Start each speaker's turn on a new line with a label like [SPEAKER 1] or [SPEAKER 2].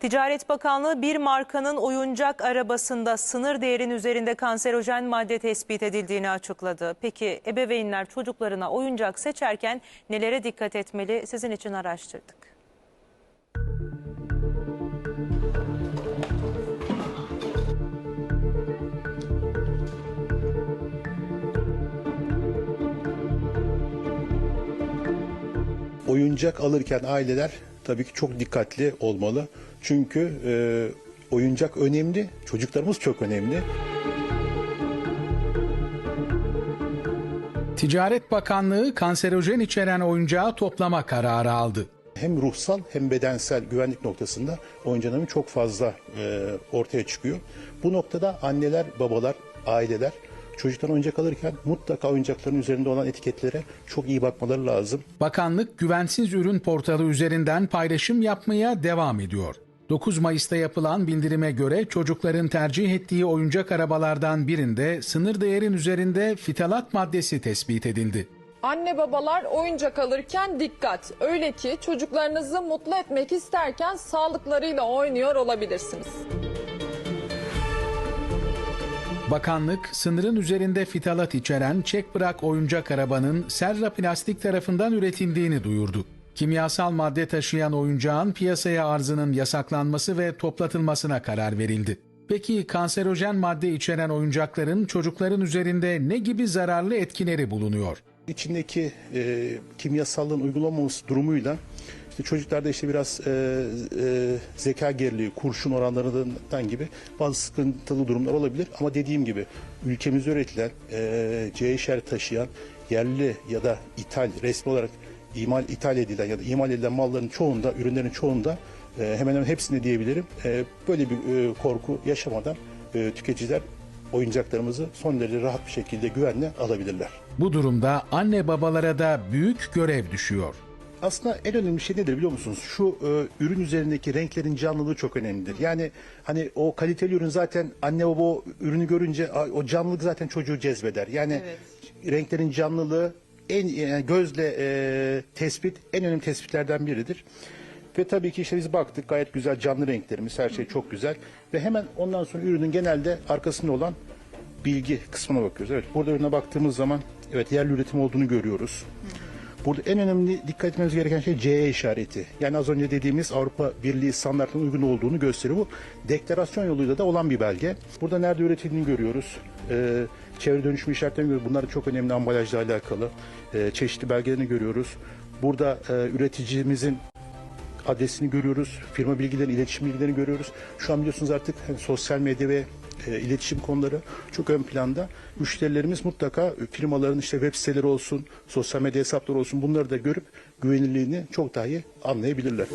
[SPEAKER 1] Ticaret Bakanlığı bir markanın oyuncak arabasında sınır değerin üzerinde kanserojen madde tespit edildiğini açıkladı. Peki ebeveynler çocuklarına oyuncak seçerken nelere dikkat etmeli? Sizin için araştırdık.
[SPEAKER 2] oyuncak alırken aileler tabii ki çok dikkatli olmalı. Çünkü e, oyuncak önemli, çocuklarımız çok önemli.
[SPEAKER 3] Ticaret Bakanlığı kanserojen içeren oyuncağı toplama kararı aldı.
[SPEAKER 2] Hem ruhsal hem bedensel güvenlik noktasında oyuncağın çok fazla e, ortaya çıkıyor. Bu noktada anneler, babalar, aileler çocuktan oyuncak alırken mutlaka oyuncakların üzerinde olan etiketlere çok iyi bakmaları lazım.
[SPEAKER 3] Bakanlık güvensiz ürün portalı üzerinden paylaşım yapmaya devam ediyor. 9 Mayıs'ta yapılan bildirime göre çocukların tercih ettiği oyuncak arabalardan birinde sınır değerin üzerinde fitalat maddesi tespit edildi.
[SPEAKER 4] Anne babalar oyuncak alırken dikkat. Öyle ki çocuklarınızı mutlu etmek isterken sağlıklarıyla oynuyor olabilirsiniz.
[SPEAKER 3] Bakanlık, sınırın üzerinde fitalat içeren çek bırak oyuncak arabanın Serra Plastik tarafından üretildiğini duyurdu. Kimyasal madde taşıyan oyuncağın piyasaya arzının yasaklanması ve toplatılmasına karar verildi. Peki kanserojen madde içeren oyuncakların çocukların üzerinde ne gibi zararlı etkileri bulunuyor?
[SPEAKER 2] İçindeki e, kimyasallığın uygulanmaması durumuyla işte çocuklarda işte biraz e, e, zeka geriliği, kurşun oranlarından gibi bazı sıkıntılı durumlar olabilir. Ama dediğim gibi ülkemizde üretilen, e, C işareti taşıyan, yerli ya da ithal, resmi olarak imal ithal edilen ya da imal edilen malların çoğunda, ürünlerin çoğunda e, hemen hemen hepsinde diyebilirim e, böyle bir e, korku yaşamadan e, tüketiciler oyuncaklarımızı son derece rahat bir şekilde güvenle alabilirler.
[SPEAKER 3] Bu durumda anne babalara da büyük görev düşüyor.
[SPEAKER 2] Aslında en önemli şey nedir biliyor musunuz? Şu e, ürün üzerindeki renklerin canlılığı çok önemlidir. Yani hani o kaliteli ürün zaten anne baba o ürünü görünce a, o canlılık zaten çocuğu cezbeder. Yani renklerin canlılığı en yani gözle e, tespit en önemli tespitlerden biridir. Ve tabii ki işte biz baktık gayet güzel canlı renklerimiz her şey çok güzel. Ve hemen ondan sonra ürünün genelde arkasında olan bilgi kısmına bakıyoruz. Evet burada ürüne baktığımız zaman evet yerli üretim olduğunu görüyoruz. Burada en önemli dikkat etmemiz gereken şey CE işareti. Yani az önce dediğimiz Avrupa Birliği standartına uygun olduğunu gösteriyor. Bu deklarasyon yoluyla da olan bir belge. Burada nerede üretildiğini görüyoruz. Ee, çevre dönüşümü işaretlerini görüyoruz. Bunlar çok önemli ambalajla alakalı. Ee, çeşitli belgelerini görüyoruz. Burada e, üreticimizin adresini görüyoruz. Firma bilgilerini, iletişim bilgilerini görüyoruz. Şu an biliyorsunuz artık hani sosyal medya ve e, iletişim konuları çok ön planda. Müşterilerimiz mutlaka firmaların işte web siteleri olsun, sosyal medya hesapları olsun bunları da görüp güvenilirliğini çok daha iyi anlayabilirler.